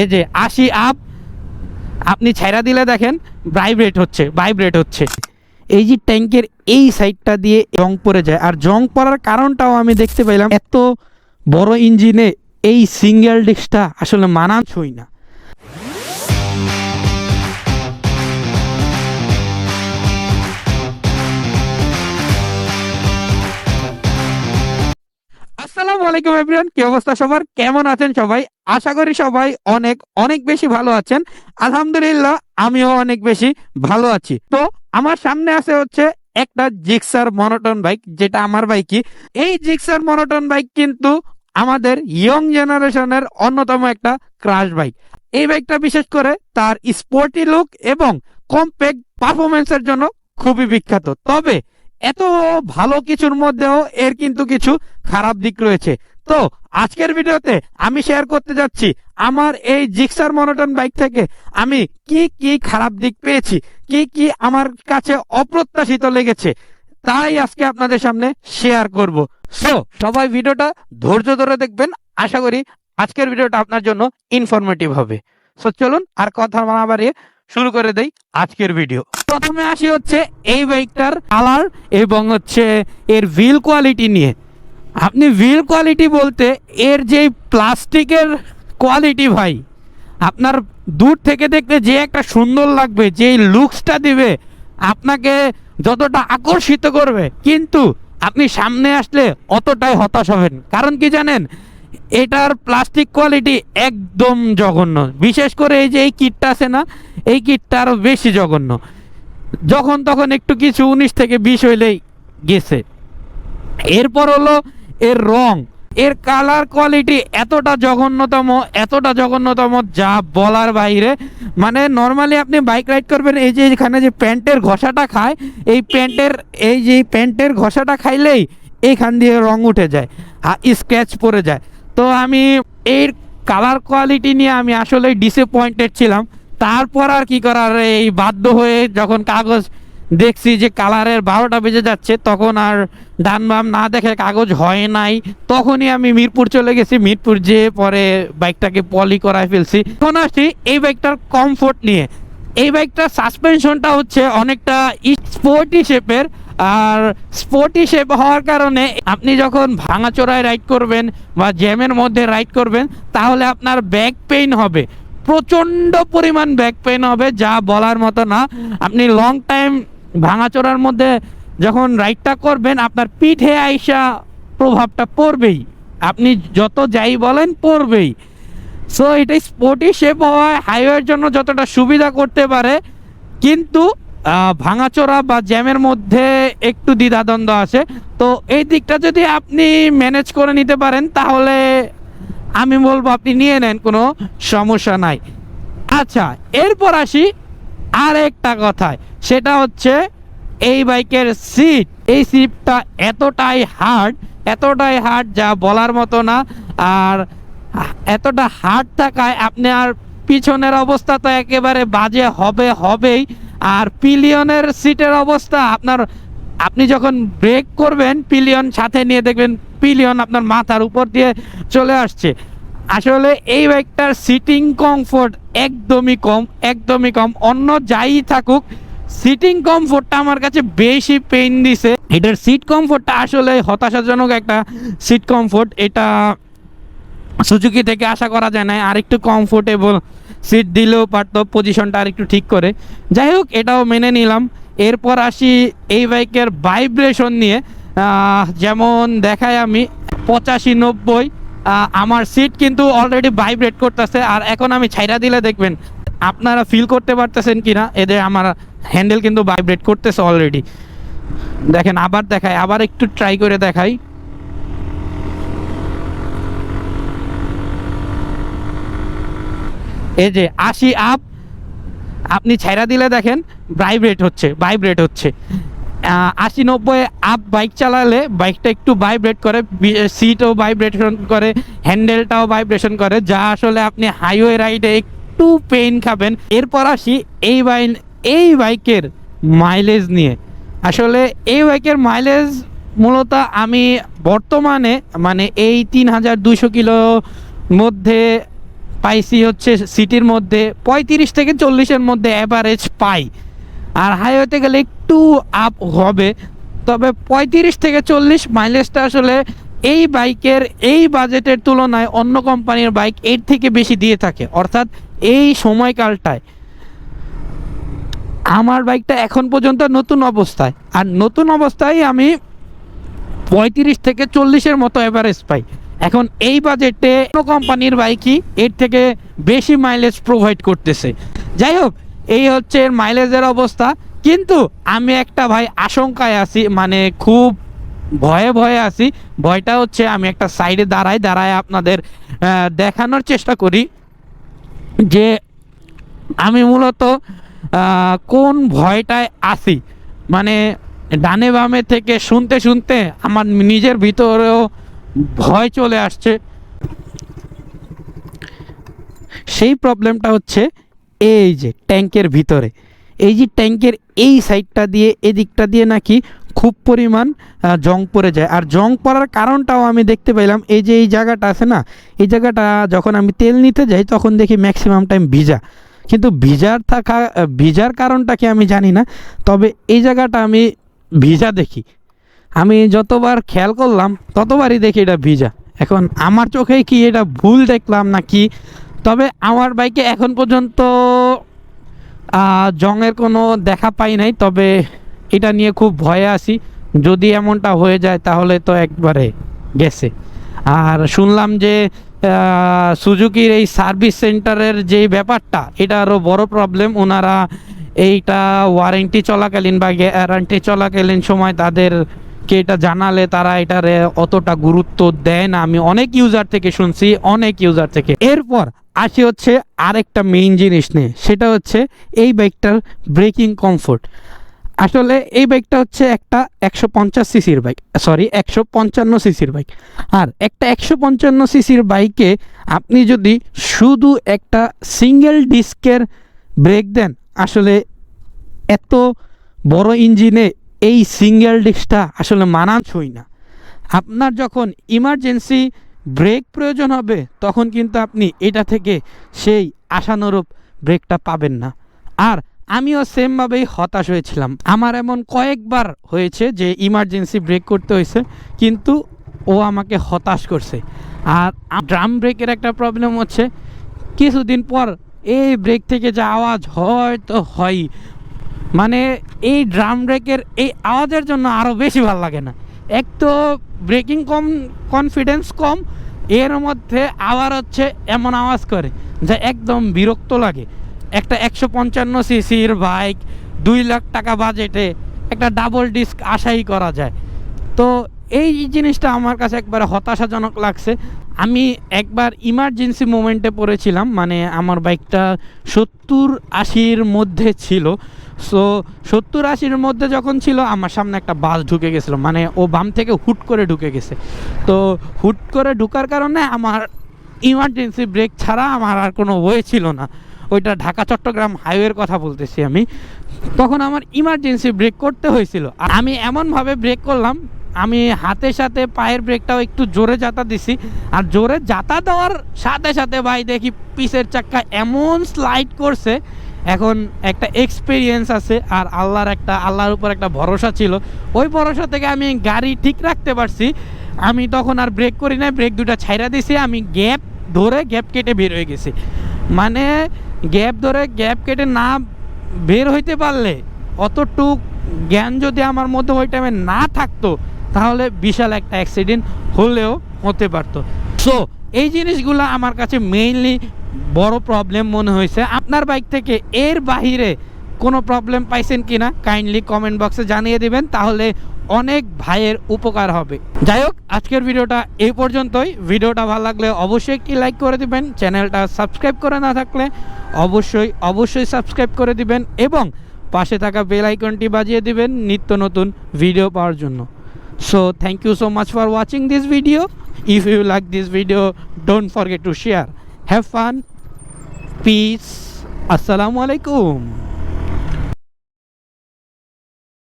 এই যে আশি আপ আপনি ছেড়া দিলে দেখেন ভাইব্রেট হচ্ছে ভাইব্রেট হচ্ছে। এই যে ট্যাঙ্কের এই সাইডটা দিয়ে জং পড়ে যায়। আর জং পড়ার কারণটাও আমি দেখতে পেলাম, এত বড় ইঞ্জিনে এই সিঙ্গেল ডিস্কটা আসলে মানানসই না। আলাইকুম এভরিওয়ান কি অবস্থা সবার? কেমন আছেন সবাই? আশা করি সবাই অনেক অনেক বেশি ভালো আছেন। আলহামদুলিল্লাহ, আমিও অনেক বেশি ভালো আছি। তো আমার সামনে আছে হচ্ছে একটা জিক্সার মনোটন বাইক, যেটা আমার বাইকই। এই জিক্সার মনোটন বাইক কিন্তু আমাদের ইয়ং জেনারেশনের অন্যতম একটা ক্রাশ বাইক এই বাইকটা বিশেষ করে তার স্পোর্টি লুক এবং কম্প্যাক্ট পারফরমেন্সের জন্য খুবই বিখ্যাত। তবে এত ভালো কিছুর মধ্যেও এর কিন্তু কিছু খারাপ দিক রয়েছে। তো, আজকের ভিডিওতে আমি শেয়ার করতে যাচ্ছি আমার এই জিক্সার মনোটন বাইক থেকে আমি কি কি খারাপ দিক পেয়েছি, কি কি আমার কাছে অপ্রত্যাশিত লেগেছে, তাই আজকে আপনাদের সামনে শেয়ার করব। সো সবাই ভিডিওটা ধৈর্য ধরে দেখবেন, আশা করি আজকের ভিডিওটা আপনার জন্য ইনফরমেটিভ হবে। সো চলুন আর কথা না বাড়িয়ে শুরু করে দেই আজকের ভিডিও প্রথমে আসি হচ্ছে এই বাইকটার কালার এবং হচ্ছে এর ভিল কোয়ালিটি নিয়ে। আপনি ভিল কোয়ালিটি বলতে এর যে প্লাস্টিকের কোয়ালিটি ভাই, আপনার দূর থেকে দেখতে যে একটা সুন্দর লাগবে যে লুকসটা দিবে, আপনাকে যতটা আকর্ষিত করবে, কিন্তু আপনি সামনে আসলে অতটাই হতাশ হবেন। কারণ কি জানেন? এটার প্লাস্টিক কোয়ালিটি একদম জঘন্য। বিশেষ করে এই যে এই কিটটা আছে না, এই কিটটা আরও বেশি জঘন্য। যখন তখন একটু কিছু উনিশ থেকে বিশ হইলেই গেছে। এরপর হলো এর রং। এর কালার কোয়ালিটি এতটা জঘন্যতম এতটা জঘন্যতম যা বলার বাইরে। মানে নর্মালি আপনি বাইক রাইড করবেন, এই যে এখানে যে প্যান্টের ঘষাটা খায়, এই প্যান্টের, এই যে প্যান্টের ঘষাটা খাইলেই এইখান দিয়ে রং উঠে যায় স্ক্র্যাচ পড়ে যায়। তো আমি এর কালার কোয়ালিটি নিয়ে আমি আসলে ডিসঅ্যাপয়েন্টেড ছিলাম। তারপর আর কি করার, এই বাধ্য হয়ে যখন কাগজ দেখছি যে কালারের বারোটা বেজে যাচ্ছে, তখন আর ডান বাম না দেখে কাগজ হয় নাই। তখনই আমি মিরপুর চলে গেছি। মিরপুর যেয়ে পরে বাইকটাকে পলি করায় ফেলছি। এখন আসছি এই বাইকটার কমফোর্ট নিয়ে। এই বাইকটার সাসপেনশনটা হচ্ছে অনেকটা স্পোর্টি শেপের আর স্পোর্টি শেপ হওয়ার কারণে আপনি যখন ভাঙাচোরায় রাইড করবেন বা জ্যামের মধ্যে রাইড করবেন, তাহলে আপনার ব্যাক পেইন হবে। প্রচণ্ড পরিমাণ ব্যাক পেইন হবে, যা বলার মতো না। আপনি লং টাইম ভাঙাচোরার মধ্যে যখন রাইডটা করবেন, আপনার পিঠে আইসা প্রভাবটা পড়বেই। আপনি যত যাই বলেন, পড়বেই। সো এটা স্পোর্টি শেপ হওয়ায় হাইওয়ের জন্য যতটা সুবিধা করতে পারে, কিন্তু ভাঙাচোরা বা জ্যামের মধ্যে একটু দ্বিধাদ্বন্দ্ব আছে তো এই দিকটা যদি আপনি ম্যানেজ করে নিতে পারেন, তাহলে আমি বলব আপনি নিয়ে নেন, কোনো সমস্যা নাই। আচ্ছা এরপর আসি আর একটা কথায়। সেটা হচ্ছে এই বাইকের সিট এই সিটটা এতটাই হার্ড এতটাই হার্ড যা বলার মতো না, আর এতটা হার্ড থাকায় আপনি আর পিছনের অবস্থা তো একেবারে বাজে হবে, হবেই। আর পিলিয়নের সিটের অবস্থা আপনার আপনি যখন ব্রেক করবেন পিলিয়ন সাথে নিয়ে দেখবেন পিলিয়ন আপনার মাথার উপর দিয়ে চলে আসছে। আসলে এই বাইকটার সিটিং কমফোর্ট একদমই কম একদমই কম। অন্য যাই থাকুক সিটিং কমফোর্টটা আমার কাছে বেশি পেইন দিছে। এটার সিট কমফোর্টটা আসলে হতাশাজনক একটা সিট কমফোর্ট এটা সুজুকি থেকে আশা করা যায় না আর একটু কমফোর্টেবল সিট দিলেও পারতো পজিশনটা আর একটু ঠিক করে। যাই হোক, এটাও মেনে নিলাম। এরপর আসি এই বাইকের ভাইব্রেশন নিয়ে। যেমন দেখায় আমি, পঁচাশি, নব্বই আমার সিট কিন্তু অলরেডি ভাইব্রেট করতেছে। আর এখন আমি ছাইরা দিলে দেখবেন, আপনারা ফিল করতে পারতেছেন কিনা, এদের আমার হ্যান্ডেল কিন্তু ভাইব্রেট করতেছে অলরেডি দেখেন, আবার দেখাই, আবার একটু ট্রাই করে দেখাই। এই যে, আশি আপ আপনি ছেড়া দিলে দেখেন ভাইব্রেট হচ্ছে ভাইব্রেট হচ্ছে। আশি নব্বই আপ বাইক চালালে বাইকটা একটু ভাইব্রেট করে সিটও ভাইব্রেশন করে হ্যান্ডেলটাও ভাইব্রেশন করে, যা আসলে আপনি হাইওয়ে রাইডে একটু পেইন খাবেন। এরপর আসি এই বাইক এই বাইকের মাইলেজ নিয়ে। আসলে এই বাইকের মাইলেজ মূলত আমি বর্তমানে মানে এই তিন হাজার দুশো কিলো মধ্যে পাইছি হচ্ছে সিটির মধ্যে পঁয়ত্রিশ থেকে চল্লিশের মধ্যে অ্যাভারেজ পাই। আর হাইওয়েতে গেলে একটু আপ হবে, তবে পঁয়ত্রিশ থেকে চল্লিশ মাইলেজটা আসলে এই বাইকের, এই বাজেটের তুলনায় অন্য কোম্পানির বাইক এর থেকে বেশি দিয়ে থাকে, অর্থাৎ এই সময়কালটায়। আমার বাইকটা এখন পর্যন্ত নতুন অবস্থায়, আর নতুন অবস্থায় আমি পঁয়ত্রিশ থেকে চল্লিশের মতো অ্যাভারেজ পাই। এখন এই বাজেটে কোনো কোম্পানির বাইকই এর থেকে বেশি মাইলেজ প্রোভাইড করতেছে? যাই হোক, এই হচ্ছে এর মাইলেজের অবস্থা। কিন্তু আমি একটা ভাই আশঙ্কায় আছি মানে খুব ভয়ে ভয়ে আছি। ভয়টা হচ্ছে আমি একটা সাইডে দাঁড়াই, দাঁড়ায় আপনাদের দেখানোর চেষ্টা করি যে আমি মূলত কোন ভয়টায় আছি। মানে ডানে বামে থেকে শুনতে শুনতে আমার নিজের ভিতরেও ভয় চলে আসছে। সেই প্রবলেমটা হচ্ছে এই যে ট্যাঙ্কের ভিতরে। এই যে ট্যাঙ্কের এই সাইডটা দিয়ে এদিকটা দিয়ে নাকি খুব পরিমাণ জং পড়ে যায়। আর জং পড়ার কারণটাও আমি দেখতে পেলাম, এই যে এই জায়গাটা আছে না, এই জায়গাটা যখন আমি তেল নিতে যাই, তখন দেখি ম্যাক্সিমাম টাইম ভিজা। কিন্তু ভিজার থাকা ভিজার কারণটা কি আমি জানি না, তবে এই জায়গাটা আমি ভিজা দেখি। আমি যতবার খেয়াল করলাম, ততবারই দেখি এটা ভিজা। এখন আমার চোখে কি এটা ভুল দেখলাম না কি তবে আমার বাইকে এখন পর্যন্ত জংয়ের কোনো দেখা পাই নাই, তবে এটা নিয়ে খুব ভয়ে আছি। যদি এমনটা হয়ে যায় তাহলে তো একবারে গেছে। আর শুনলাম যে সুজুকির এই সার্ভিস সেন্টারের যে ব্যাপারটা, এটা আরও বড় প্রবলেম ওনারা এইটা ওয়ারেন্টি চলাকালীন বা গ্যারান্টি চলাকালীন সময় তাদেরকে এটা জানালে তারা এটারে অতটা গুরুত্ব দেয় না? আমি অনেক ইউজার থেকে শুনছি, অনেক ইউজার থেকে। এরপর আসি হচ্ছে আরেকটা মেইন জিনিস নিয়ে। সেটা হচ্ছে এই বাইকটার ব্রেকিং কমফোর্ট আসলে এই বাইকটা হচ্ছে একটা একশো পঞ্চাশ সিসির বাইক সরি একশো পঞ্চান্ন সিসির বাইক আর একটা একশো পঞ্চান্ন সিসির বাইকে আপনি যদি শুধু একটা সিঙ্গেল ডিস্কের ব্রেক দেন, আসলে এত বড় ইঞ্জিনে এই সিঙ্গেল ডিস্কটা আসলে মানানসই না। আপনার যখন ইমার্জেন্সি ব্রেক প্রয়োজন হবে, তখন কিন্তু আপনি এটা থেকে সেই আশানুরূপ ব্রেকটা পাবেন না। আর আমিও সেমভাবেই হতাশ হয়েছিলাম। আমার এমন কয়েকবার হয়েছে যে ইমার্জেন্সি ব্রেক করতে হয়েছে, কিন্তু ও আমাকে হতাশ করছে। আর ড্রাম ব্রেকের একটা প্রবলেম হচ্ছে, কিছুদিন পর এই ব্রেক থেকে যে আওয়াজ হয় তো হয়ই। মানে এই ড্রাম ব্রেকের এই আওয়াজের জন্য আরও বেশি ভালো লাগে না। এক তো ব্রেকিং কম কনফিডেন্স কম, এর মধ্যে আবার হচ্ছে এমন আওয়াজ করে যা একদম বিরক্ত লাগে। একটা একশো পঞ্চান্ন সিসির বাইক দুই লাখ টাকা বাজেটে একটা ডাবল ডিস্ক আশাই করা যায়। তো এই জিনিসটা আমার কাছে একবারে হতাশাজনক লাগছে। আমি একবার ইমার্জেন্সি মোমেন্টে পড়েছিলাম মানে আমার বাইকটা সত্তর আশির মধ্যে ছিল। সো সত্তর আশির মধ্যে যখন ছিল, আমার সামনে একটা বাস ঢুকে গেছিল। মানে ও বাম থেকে হুট করে ঢুকে গেছে। তো হুট করে ঢুকার কারণে আমার ইমার্জেন্সি ব্রেক ছাড়া আমার আর কোনো ওয়ে ছিল না। ওইটা ঢাকা চট্টগ্রাম হাইওয়ের কথা বলতেছি আমি। তখন আমার ইমার্জেন্সি ব্রেক করতে হয়েছিল। আমি এমনভাবে ব্রেক করলাম, আমি হাতের সাথে পায়ের ব্রেকটাও একটু জোরে যাতা দিছি। আর জোরে যাতা দেওয়ার সাথে সাথে ভাই দেখি পিসের চাক্কা এমন স্লাইড করছে এখন একটা এক্সপিরিয়েন্স আছে আর আল্লাহর একটা, আল্লাহর উপর একটা ভরসা ছিল। ওই ভরসা থেকে আমি গাড়ি ঠিক রাখতে পারছি। আমি তখন আর ব্রেক করি না ব্রেক দুটা ছাইরা দিছি, আমি গ্যাপ ধরে গ্যাপ কেটে বের হয়ে গেছি। মানে গ্যাপ ধরে গ্যাপ কেটে না বের হইতে পারলে অতটুক জ্ঞান যদি আমার মধ্যে ওই টাইমে না থাকতো, তাহলে বিশাল একটা অ্যাক্সিডেন্ট হলেও হতে পারতো। সো এই জিনিসগুলো আমার কাছে মেইনলি বড় প্রবলেম মনে হয়েছে। আপনার বাইক থেকে এর বাহিরে কোনো প্রবলেম পাইছেন কিনা কাইন্ডলি কমেন্ট বক্সে জানিয়ে দিবেন, তাহলে অনেক ভাইয়ের উপকার হবে। যাই হোক, আজকের ভিডিওটা এই পর্যন্তই। ভিডিওটা ভালো লাগলে অবশ্যই একটি লাইক করে দিবেন, চ্যানেলটা সাবস্ক্রাইব করে না থাকলে অবশ্যই অবশ্যই সাবস্ক্রাইব করে দিবেন এবং পাশে থাকা বেল আইকনটি বাজিয়ে দিবেন নিত্য নতুন ভিডিও পাওয়ার জন্য। So thank you so much for watching this video if you like this video don't forget to share have fun piece আসসালামু আলাইকুম